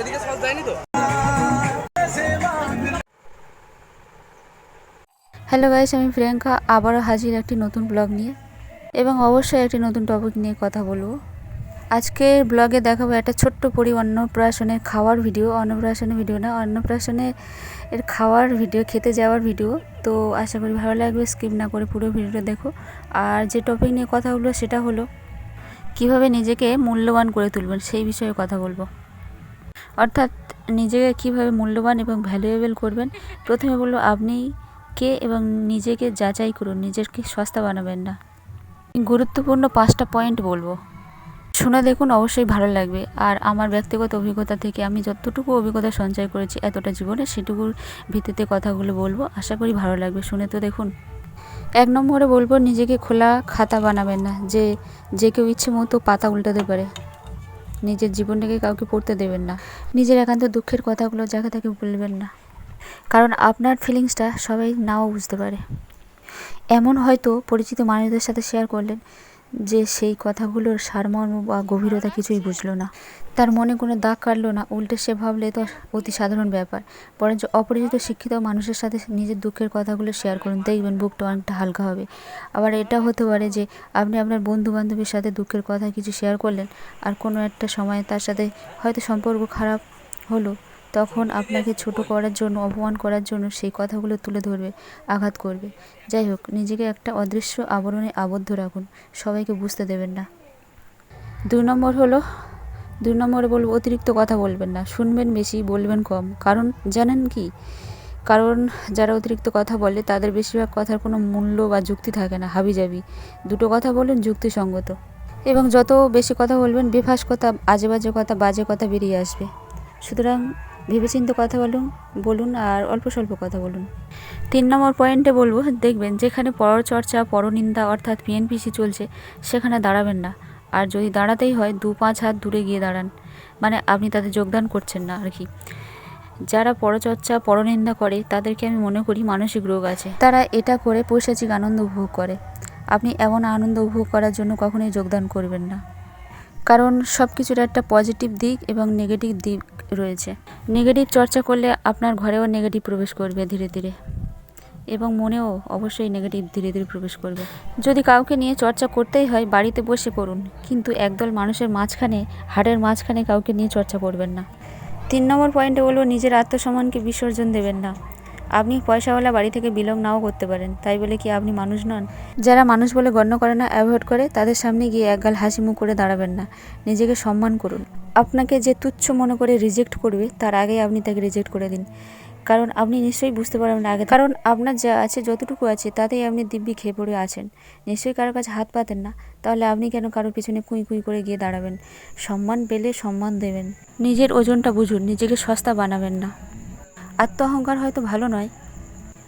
এদিকে তো? Hello guys আমি প্রিয়াঙ্কা, আবারও হাজির একটি নতুন ব্লগ নিয়ে। এবং অবশ্যই একটি নতুন টপিক নিয়ে কথা বলব। আজকের ব্লগে দেখাবো একটা ছোট্ট পরি অন্নপ্রাশনের খাওয়ার ভিডিও অন্নপ্রাশনের ভিডিও না অন্নপ্রাশনে এর খাওয়ার ভিডিও খেতে যাওয়ার ভিডিও তো আশা করি ভালো লাগবে স্কিপ না করে পুরো ভিডিওটা দেখো। আর যে টপিক নিয়ে কথা হলো সেটা হলো, কীভাবে নিজেকে মূল্যবান করে তুলবেন সেই বিষয়ে কথা বলব। অর্থাৎ নিজেকে কীভাবে মূল্যবান এবং ভ্যালুয়েবল করবেন, প্রথমে বলব আপনি কে এবং নিজেকে যাচাই করুন, নিজেকে সস্তা বানাবেন না। গুরুত্বপূর্ণ পাঁচটা পয়েন্ট বলব। শুনে দেখুন, অবশ্যই ভালো লাগবে। আর আমার ব্যক্তিগত অভিজ্ঞতা থেকে আমি যতটুকু অভিজ্ঞতা সঞ্চয় করেছি এতটা জীবনে, সেটুকুর ভিত্তিতে কথাগুলো বলব। আশা করি ভালো লাগবে। শুনে তো দেখুন। এক নম্বরে বলব, নিজেকে খোলা খাতা বানাবেন না, যে যে কেউ ইচ্ছে মতো পাতা উল্টাতে পারে। নিজের জীবনটাকে কাউকে পড়তে দেবেন না। নিজের একান্ত দুঃখের কথাগুলো যাকে তাকে বলবেন না। কারণ আপনার ফিলিংসটা সবাই নাও বুঝতে পারে। এমন হয়তো পরিচিত মানুষদের সাথে শেয়ার করলেন। যে সেই কথাগুলোর সারমর্ম বা গভীরতা কিছুই বুঝলো না। তার মনে কোনো দাগ কাটলো না, উল্টে সে ভাবলে তো অতি সাধারণ ব্যাপার। বরঞ্চ অপরিচিত শিক্ষিত মানুষের সাথে নিজের দুঃখের কথাগুলো শেয়ার করুন, দেখবেন বুকটা অনেকটা হালকা হবে। আবার এটা হতে পারে যে, আপনি আপনার বন্ধু বান্ধবীর সাথে দুঃখের কথা কিছু শেয়ার করলেন, আর কোনো একটা সময় তার সাথে হয়তো সম্পর্ক খারাপ হলো। তখন আপনাকে ছোট করার জন্য, অপমান করার জন্য সেই কথাগুলো তুলে ধরবে, আঘাত করবে। যাই হোক, নিজেকে একটা অদৃশ্য আবরণে আবদ্ধ রাখুন। সবাইকে বুঝতে দেবেন না। দুই নম্বর হলো, দুই নম্বরে বলব, অতিরিক্ত কথা বলবেন না। শুনবেন বেশি, বলবেন কম। কারণ, জানেন কি? কারণ, যারা অতিরিক্ত কথা বলে, তাদের বেশিরভাগ কথার কোনো মূল্য বা যুক্তি থাকে না হাবি হাবিজাবি। দুটো কথা বলুন, যুক্তিসঙ্গত। এবং যত বেশি কথা বলবেন, বেফাস কথা আজে বাজে কথা বাজে কথা বেরিয়ে আসবে। সুতরাং ভেবেচিন্তে কথা বলুন বলুন আর অল্প স্বল্প কথা বলুন। তিন নম্বর পয়েন্টে বলব, দেখবেন যেখানে পরচর্চা, পরনিন্দা অর্থাৎ পিএনপিসি চলছে, সেখানে দাঁড়াবেন না। আর যদি দাঁড়াতেই হয়, দু পাঁচ হাত দূরে গিয়ে দাঁড়ান। মানে আপনি তাতে যোগদান করছেন না আর কি। যারা পরচর্চা, পরনিন্দা করে, তাদেরকে আমি মনে করি মানসিক রোগ আছে। তারা এটা করে পৈশাচিক আনন্দ উপভোগ করে। আপনি এমন আনন্দ উপভোগ করার জন্য কখনোই যোগদান করবেন না। কারণ সব কিছুর একটা পজিটিভ দিক এবং নেগেটিভ দিক রয়েছে। নেগেটিভ চর্চা করলে আপনার ঘরেও নেগেটিভ প্রবেশ করবে ধীরে ধীরে। এবং মনেও অবশ্যই নেগেটিভ ধীরে ধীরে প্রবেশ করবে। যদি কাউকে নিয়ে চর্চা করতেই হয়, বাড়িতে বসে করুন। কিন্তু একদল মানুষের মাঝখানে, হাড়ের মাঝখানে কাউকে নিয়ে চর্চা করবেন না। তিন নম্বর পয়েন্টে বলব, নিজের আত্মসম্মানকে বিসর্জন দেবেন না। আপনি পয়সাওয়ালা বাড়ি থেকে বিলং নাও করতে পারেন, তাই বলে কি আপনি মানুষ নন? যারা মানুষ বলে গণ্য করে না, অ্যাভয়েড করে, তাদের সামনে গিয়ে একগাল হাসি মুখ করে দাঁড়াবেন না। নিজেকে সম্মান করুন। আপনাকে যে তুচ্ছ মনে করে রিজেক্ট করবে, তার আগে আপনি তাকে রিজেক্ট করে দিন। কারণ আপনি নিশ্চয়ই বুঝতে পারবেন আগে কারণ আপনার যা আছে, যতটুকু আছে, তাতেই আপনি দিব্যি খেয়ে পড়ে আছেন। নিশ্চয়ই কারোর কাছে হাত পাতেন না। তাহলে আপনি কেন কারোর পিছনে কুঁই কুঁই করে গিয়ে দাঁড়াবেন? সম্মান পেলে সম্মান দেবেন। নিজের ওজনটা বুঝুন, নিজেকে সস্তা বানাবেন না। আত্ম অহংকার হয়তো ভালো নয়।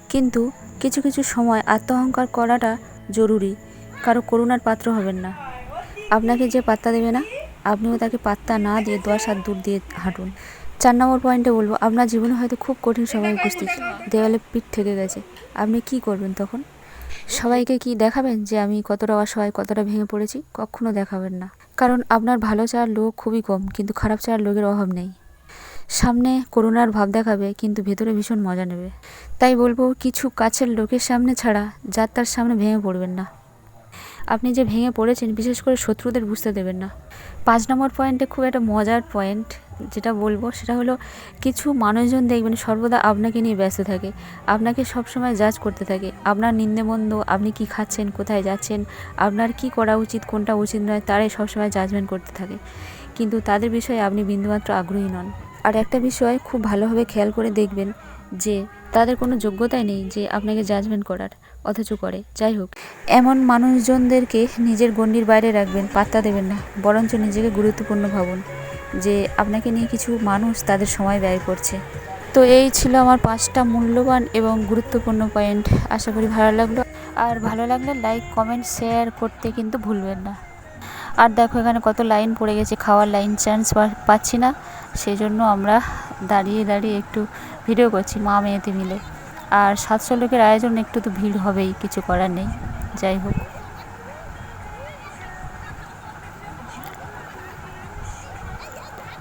কিন্তু কিছু কিছু সময় আত্ম অহংকার করাটা জরুরি। কারও করুণার পাত্র হবেন না। আপনাকে যে পাত্তা দেবে না, আপনিও তাকে পাত্তা না দিয়ে দশ হাত দূর দিয়ে হাঁটুন। চার নম্বর পয়েন্টে বলব, আপনার জীবনে হয়তো খুব কঠিন সময় উপস্থিত। দেওয়ালে পিঠ থেকে গেছে। আপনি কি করবেন তখন? সবাইকে কি দেখাবেন যে আমি কতটা অসহায়, কতটা ভেঙে পড়েছি? কখনো দেখাবেন না। কারণ আপনার ভালো চাওয়ার লোক খুবই কম, কিন্তু খারাপ চাওয়ার লোকের অভাব নেই। সামনে করুণার ভাব দেখাবে, কিন্তু ভেতরে ভীষণ মজা নেবে। তাই বলব, কিছু কাছের লোকের সামনে ছাড়া যার তার সামনে ভেঙে পড়বেন না। আপনি যে ভেঙে পড়েছেন, বিশেষ করে শত্রুদের বুঝতে দেবেন না। পাঁচ নম্বর পয়েন্টে খুব একটা মজার পয়েন্ট যেটা বলব, সেটা হলো কিছু মানুষজন দেখবেন সর্বদা আপনাকে নিয়ে ব্যস্ত থাকে। আপনাকে সবসময় জাজ করতে থাকে। আপনার নিন্দেমন্দ আপনি কি খাচ্ছেন, কোথায় যাচ্ছেন, আপনার কি করা উচিত, কোনটা উচিত নয়, তারাই সবসময় জাজমেন্ট করতে থাকে। কিন্তু তাদের বিষয়ে আপনি বিন্দুমাত্র আগ্রহী নন। আর একটা বিষয় খুব ভালোভাবে খেয়াল করে দেখবেন যে তাদের কোনো যোগ্যতাই নেই যে আপনাকে জাজমেন্ট করার, অথচ করে। যাই হোক, এমন মানুষজনদেরকে নিজের গণ্ডির বাইরে রাখবেন, পাত্তা দেবেন না, বরঞ্চ নিজেকে গুরুত্বপূর্ণ ভাবুন যে আপনাকে নিয়ে কিছু মানুষ তাদের সময় ব্যয় করছে। তো এই ছিল আমার পাঁচটা মূল্যবান এবং গুরুত্বপূর্ণ পয়েন্ট আশা করি ভালো লাগল। আর ভালো লাগলে লাইক কমেন্ট শেয়ার করতে কিন্তু ভুলবেন না। আর দেখো এখানে কত লাইন পড়ে গেছে, খাওয়ার লাইন চান্স পাচ্ছি না। সেই জন্য আমরা দাঁড়িয়ে দাঁড়িয়ে একটু ভিডিও করছি মা মেয়েতে মিলে। আর সাতশো লোকের আয়োজন একটু তো ভিড় হবেই, কিছু করার নেই। যাই হোক।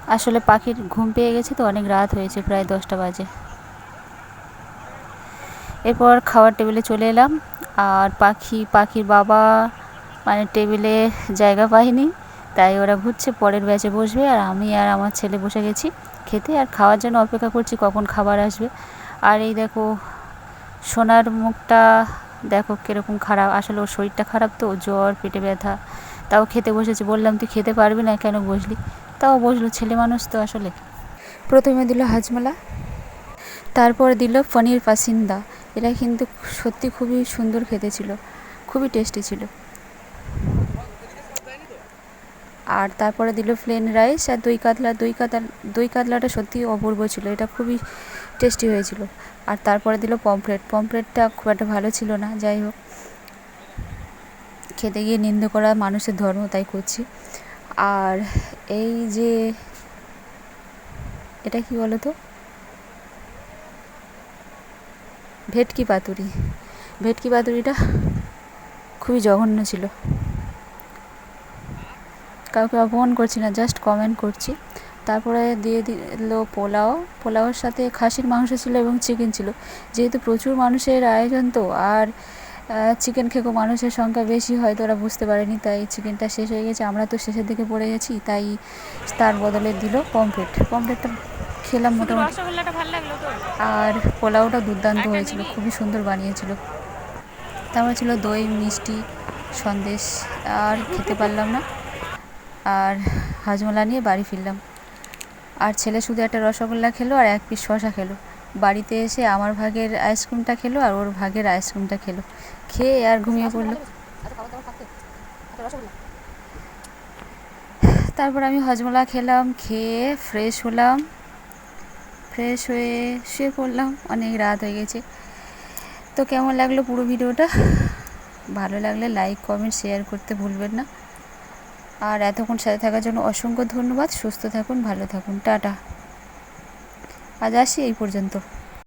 আসলে পাখির ঘুম পেয়ে গেছে তো, অনেক রাত হয়েছে, প্রায় দশটা বাজে। এরপর খাওয়ার টেবিলে চলে এলাম। আর পাখি, পাখির বাবা মানে টেবিলে জায়গা পায়নি তাই ওরা ঘুরছে, পরের ব্যাচে বসবে আর আমি আর আমার ছেলে বসে গেছি খেতে আর খাওয়ার জন্য অপেক্ষা করছি কখন খাবার আসবে। আর এই দেখো, সোনার মুখটা দেখো কীরকম খারাপ, আসলে ওর শরীরটা খারাপ তো, জ্বর, পেটে ব্যথা, তাও খেতে বসেছে, বললাম তুই খেতে পারবি না কেন বসলি? তাও বসল, ছেলে মানুষ তো আসলে। প্রথমে দিল হাজমালা, তারপর দিল পনির পাসিন্দা এটা কিন্তু সত্যি খুবই সুন্দর খেতে ছিল, খুবই টেস্টি ছিল। আর তারপরে দিল প্লেন রাইস আর দই কাতলা দই কাতলা, দই কাতলাটা সত্যি অপূর্ব ছিল। এটা খুবই টেস্টি হয়েছিল। আর তারপরে দিল পমফ্রেট পমফ্রেটটা খুব একটা ভালো ছিল না, যাই হোক। খেতে গিয়ে নিন্দ করা মানুষের ধর্ম, তাই করছি। আর এই যে, এটা কি বলো তো ভেটকি পাতুরি। ভেটকি পাতুরিটা খুবই জঘন্য ছিল। কাউকে অপমান করছি না জাস্ট কমেন্ট করছি। তারপরে দিয়ে দিল পোলাও। পোলাওয়ের সাথে খাসির মাংস ছিল এবং চিকেন ছিল। যেহেতু প্রচুর মানুষের আয়োজন তো আর চিকেন খেকো মানুষের সংখ্যা বেশি হয়তো ওরা বুঝতে পারেনি তাই চিকেনটা শেষ হয়ে গেছে। আমরা তো শেষের দিকে পড়ে গেছি তাই তার বদলে দিল পমফ্রেট পমফ্রেটটা খেলাম মোটামুটি। আর পোলাওটা দুর্দান্ত হয়েছিল খুবই সুন্দর বানিয়েছিল। তারপরে ছিল দই মিষ্টি সন্দেশ আর খেতে পারলাম না। আর হাজমোলা নিয়ে বাড়ি ফিরলাম। আর ছেলে শুধু একটা রসগোল্লা খেলো আর এক পিস শশা খেলো। বাড়িতে এসে আমার ভাগের আইসক্রিমটা খেলো আর ওর ভাগের আইসক্রিমটা খেলো। খেয়ে আর ঘুমিয়ে পড়ল। তারপর আমি হজমোলা খেলাম খেয়ে ফ্রেশ হলাম। ফ্রেশ হয়ে শুয়ে পড়লাম। অনেক রাত হয়ে গেছে। তো কেমন লাগল পুরো ভিডিওটা? ভালো লাগলে লাইক কমেন্ট শেয়ার করতে ভুলবেন না। আর এতক্ষণ সাথে থাকার জন্য অসংখ্য ধন্যবাদ। সুস্থ থাকুন, ভালো থাকুন। টাটা। আজ আসি এই পর্যন্ত।